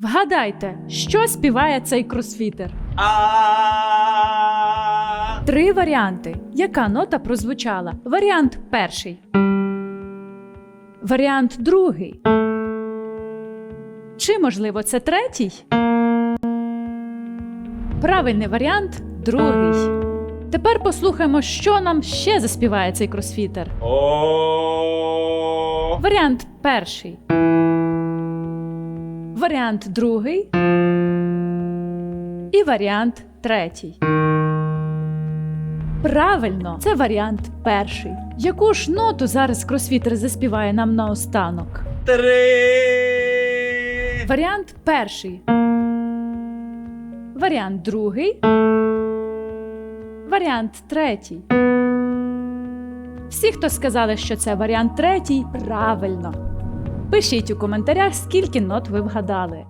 Вгадайте, що співає цей кросфітер? Три варіанти. Яка нота прозвучала? Варіант перший. Варіант другий. Чи, можливо, це третій? Правильний варіант другий. Тепер послухаємо, що нам ще заспіває цей кросфітер. Варіант перший. Варіант другий. І варіант третій. Правильно, це варіант перший. Яку ж ноту зараз кросфітер заспіває нам наостанок? Три Варіант перший. Варіант другий. Варіант третій. Всі, хто сказали, що це варіант третій, правильно. Пишіть у коментарях, скільки нот ви вгадали.